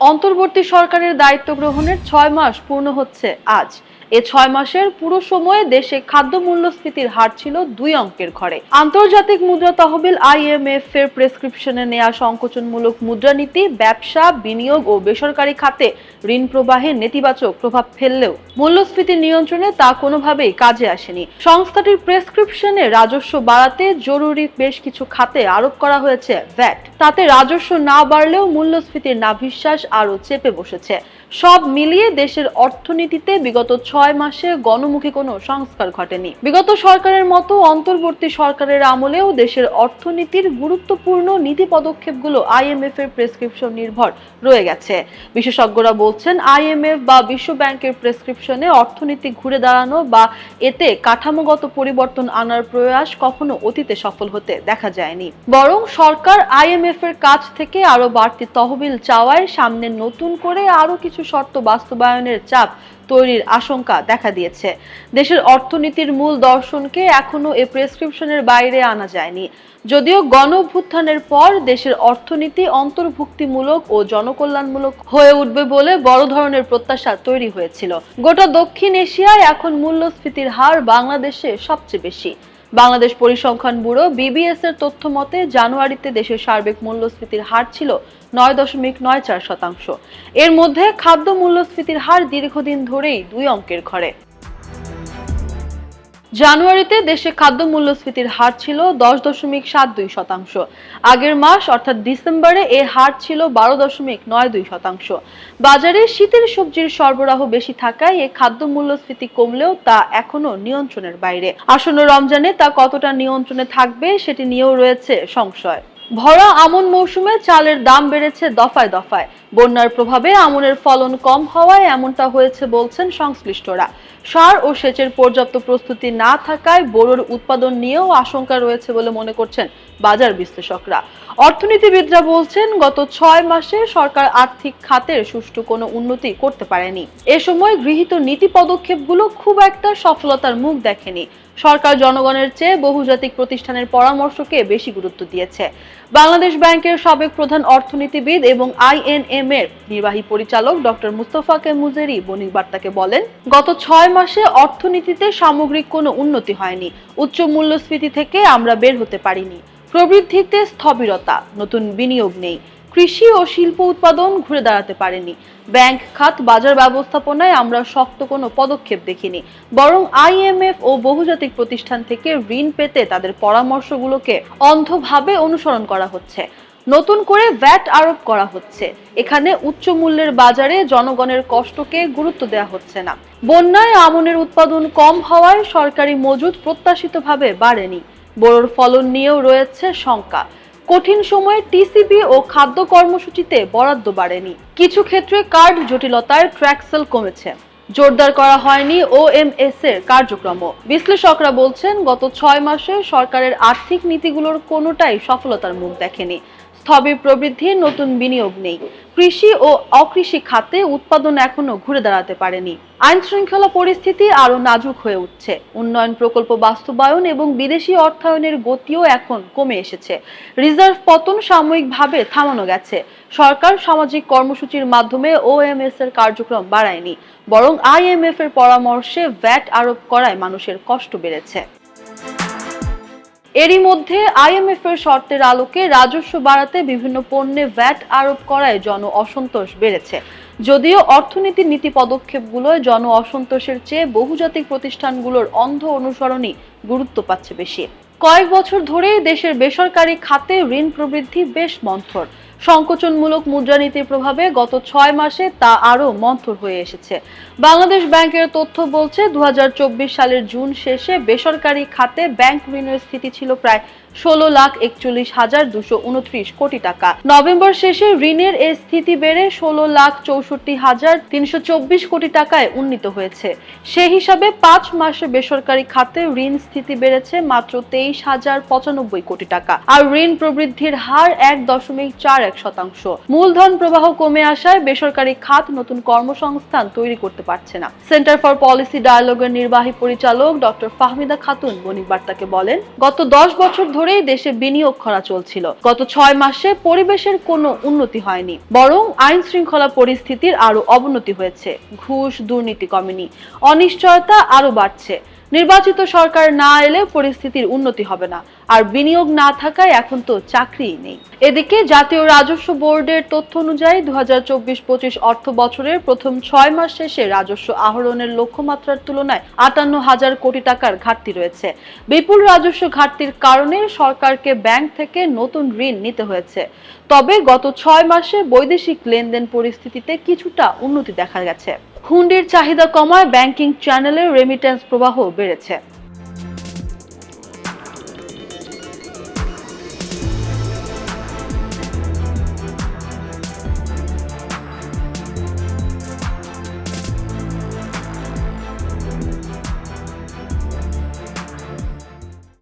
অন্তর্বর্তী সরকারের দায়িত্ব গ্রহণের ছয় মাস পূর্ণ হচ্ছে আজ। এ ছয় মাসের পুরো সময়ে দেশে খাদ্য মূল্যস্ফীতির হার ছিল দুই অঙ্কের ঘরে। আন্তর্জাতিক মুদ্রা তহবিল আইএমএফ এর প্রেসক্রিপশনে নেওয়া সংকোচনমূলক মুদ্রানীতি ব্যবসা, বিনিয়োগ ও বেসরকারি খাতে ঋণ প্রবাহে নেতিবাচক প্রভাব ফেললেও মূল্যস্ফীতি নিয়ন্ত্রণে তা কোনোভাবেই কাজে আসেনি। সংস্থাটির প্রেসক্রিপশনে রাজস্ব বাড়াতে জরুরি বেশ কিছু খাতে আরোপ করা হয়েছে ভ্যাট। তাতে রাজস্ব না বাড়লেও মূল্যস্ফীতির নাভিশ্বাস আরও চেপে বসেছে। সব মিলিয়ে দেশের অর্থনীতিতে বিগত ছয় মাসে গণমুখী কোনো সংস্কার ঘটেনি। বিগত সরকারের মতো অন্তর্বর্তী সরকারের আমলেও দেশের অর্থনীতির গুরুত্বপূর্ণ নীতি পদক্ষেপগুলো আইএমএফ এর প্রেসক্রিপশন নির্ভর রয়ে গেছে। বিশেষজ্ঞরা বলছেন আইএমএফ বা বিশ্ব ব্যাংকের প্রেসক্রিপশনে অর্থনীতি ঘুরে দাঁড়ানো বা এতে কাঠামোগত পরিবর্তন আনার প্রয়াস কখনো অতীতে সফল হতে দেখা যায়নি। বরং সরকার আইএমএফ এর কাছ থেকে আরও বাড়তি তহবিল চাওয়ায় সামনে নতুন করে আরও কিছু শর্ত বাস্তবায়নের চাপ তৈরির আশঙ্কা দেখা দিয়েছে। দেশের অর্থনীতির মূল দর্শনকে এখনও এ প্রেসক্রিপশনের বাইরে আনা যায়নি। যদিও গণ অভ্যুত্থানের পর দেশের অর্থনীতি অন্তর্ভুক্তিমূলক ও জনকল্যাণমূলক হয়ে উঠবে বলে বড় ধরনের প্রত্যাশা তৈরি হয়েছিল। গোটা দক্ষিণ এশিয়ায় এখন মূল্যস্ফীতির হার বাংলাদেশে সবচেয়ে বেশি। বাংলাদেশ পরিসংখ্যান ব্যুরো বিবিএস এর তথ্য মতে, জানুয়ারিতে দেশের সার্বিক মূল্যস্ফীতির হার ছিল নয় দশমিক নয় চার শতাংশ। এর মধ্যে খাদ্য মূল্যস্ফীতির হার দীর্ঘদিন ধরেই দুই অঙ্কের ঘরে। জানুয়ারিতে দেশে খাদ্য মূল্যস্ফীতির হার ছিল দশ দশমিক সাত দুই শতাংশ। আগের মাস, অর্থাৎ ডিসেম্বরে এ হার ছিল বারো দশমিক নয় দুই শতাংশ। বাজারে শীতের সবজির সরবরাহ বেশি থাকায় এ খাদ্য মূল্যস্ফীতি কমলেও তা এখনও নিয়ন্ত্রণের বাইরে। আসন্ন রমজানে তা কতটা নিয়ন্ত্রণে থাকবে সেটি নিয়েও রয়েছে সংশয়। ভরা আমন মৌসুমে চালের দাম বেড়েছে দফায় দফায়। বন্যার প্রভাবে আমনের ফলন কম হওয়ায় এমনটা হয়েছে বলছেন সংশ্লিষ্টরা। সার ও সেচের পর্যাপ্ত প্রস্তুতি না থাকায় বোরোর উৎপাদন নিয়েও আশঙ্কা রয়েছে বলে মনে করছেন বাজার বিশ্লেষকরা। অর্থনীতিবিদরা বলছেন, গত ছয় মাসে সরকার আর্থিক খাতের সুষ্ঠু কোনো উন্নতি করতে পারেনি। এ সময় গৃহীত নীতি পদক্ষেপগুলো খুব একটা সফলতার মুখ দেখেনি। সরকার জনগণের চেয়ে বহুজাতিক প্রতিষ্ঠানের পরামর্শকে বেশি গুরুত্ব দিয়েছে। বাংলাদেশ ব্যাংকের সাবেক প্রধান অর্থনীতিবিদ এবং আইএনএম এর নির্বাহী পরিচালক ডক্টর মুস্তফা কে মুজেরি বণিক বার্তাকে বলেন, গত ছয় মাসে অর্থনীতিতে সামগ্রিক কোনো উন্নতি হয়নি। উচ্চ মূল্যস্ফীতি থেকে আমরা বের হতে পারিনি। প্রবৃদ্ধিতে স্থবিরতা, নতুন বিনিয়োগ নেই। কৃষি ও শিল্প উৎপাদন ঘুরে দাঁড়াতে পারেনি। ব্যাংক খাত বাজার ব্যবস্থাপনায় আমরা শক্ত কোনো পদক্ষেপ দেখিনি। বরং আইএমএফ ও বহুজাতিক প্রতিষ্ঠান থেকে ঋণ পেতে তাদের পরামর্শগুলোকে অন্ধভাবে অনুসরণ করা হচ্ছে। নতুন করে ভ্যাট আরোপ করা হচ্ছে। এখানে উচ্চ মূল্যের বাজারে জনগণের কষ্টকে গুরুত্ব দেওয়া হচ্ছে না। বন্যায় আমনের উৎপাদন কম হওয়ায় সরকারি মজুদ প্রত্যাশিতভাবে বাড়েনি। বোরোর ফলন নিয়েও রয়েছে শঙ্কা। কঠিন সময়ে টিসিবি ও খাদ্য কর্মসূচিতে বরাদ্দ বাড়েনি। কিছু ক্ষেত্রে কার্ড জটিলতায় ট্র্যাকসেল কমেছে। জোরদার করা হয়নি ওএমএস এর কার্যক্রম বিশ্লেষকরা বলছেন, গত ছয় মাসে সরকারের আর্থিক নীতিগুলোর কোনোটাই সফলতার মুখ দেখেনি। স্থবির প্রবৃদ্ধির নতুন বিনিয়োগ নেই। কৃষি ও অকৃষি খাতে উৎপাদন এখনও ঘুরে দাঁড়াতে পারেনি। আইন শৃঙ্খলা পরিস্থিতি আরও নাজুক হয়ে উঠছে। উন্নয়ন প্রকল্প বাস্তবায়ন এবং বিদেশি অর্থায়নের গতিও এখন কমে এসেছে। রিজার্ভ পতন সাময়িকভাবে থামানো গেছে। সরকার সামাজিক কর্মসূচির মাধ্যমে ওএমএস এর কার্যক্রম বাড়ায়নি, বরং আইএমএফ এর পরামর্শে ভ্যাট আরোপ করায় মানুষের কষ্ট বেড়েছে। এরই মধ্যে আইএমএফ এর শর্তের আলোকে রাজস্ব বাড়াতে বিভিন্ন পণ্যে ভ্যাট আরোপ করায় জন অসন্তোষ বেড়েছে। যদিও অর্থনীতির নীতি পদক্ষেপগুলোয় জন অসন্তোষের চেয়ে বহুজাতিক প্রতিষ্ঠানগুলোর অন্ধ অনুসরণই গুরুত্ব পাচ্ছে বেশি। কয়েক বছর ধরেই দেশের বেসরকারি খাতে ঋণ প্রবৃদ্ধি বেশ মন্থর। সংকোচনমূলক মুদ্রানীতির প্রভাবে গত ছয় মাসে তা আরও মন্থর হয়ে এসেছে। বাংলাদেশ ব্যাংকের তথ্য বলছে দু হাজার চব্বিশ সালের জুন শেষে বেসরকারি খাতে ব্যাংক ঋণের স্থিতি ছিল প্রায় ষোলো লাখ একচল্লিশ হাজার দুশো উনত্রিশ কোটি টাকা। নভেম্বর শেষে ঋণের এই স্থিতি বেড়ে ষোলো লাখ চৌষট্টি হাজার তিনশো চব্বিশ কোটি টাকায় উন্নীত হয়েছে। সে হিসাবে পাঁচ মাসে বেসরকারি খাতে ঋণ স্থিতি বেড়েছে মাত্র তেইশ হাজার পঁচানব্বই কোটি টাকা। আর ঋণ প্রবৃদ্ধির হার এক দশমিক চার এক শতাংশ। মূলধন প্রবাহ কমে আসায় বেসরকারি খাত নতুন কর্মসংস্থান তৈরি করতে পারছে না। সেন্টার ফর পলিসি ডায়ালগের নির্বাহী পরিচালক ডক্টর ফাহমিদা খাতুন বণিক বার্তাকে বলেন, গত দশ বছর ধরেই দেশে বিনিয়োগ করা চলছিল। গত ছয় মাসে পরিবেশের কোনো উন্নতি হয়নি, বরং আইন শৃঙ্খলা পরিস্থিতির আরও অবনতি হয়েছে। ঘুষ, দুর্নীতি কমেনি, অনিশ্চয়তা আরও বাড়ছে। নির্বাচিত সরকার না এলে পরিস্থিতির উন্নতি হবে না। আর বিনিয়োগ না থাকায় এখন তো চাকরিই নেই। এদিকে জাতীয় রাজস্ব বোর্ডের তথ্য অনুযায়ী দু হাজার চব্বিশ পঁচিশ অর্থ বছরের প্রথম ছয় মাস শেষে রাজস্ব আহরণের লক্ষ্যমাত্রার তুলনায় আটান্ন হাজার কোটি টাকার ঘাটতি রয়েছে। বিপুল রাজস্ব ঘাটতির কারণে সরকারকে ব্যাংক থেকে নতুন ঋণ নিতে হয়েছে। তবে গত ছয় মাসে বৈদেশিক লেনদেন পরিস্থিতিতে কিছুটা উন্নতি দেখা গেছে। হুন্ডির চাহিদা কমায় ব্যাংকিং চ্যানেলে রেমিটেন্স প্রবাহ বেড়েছে।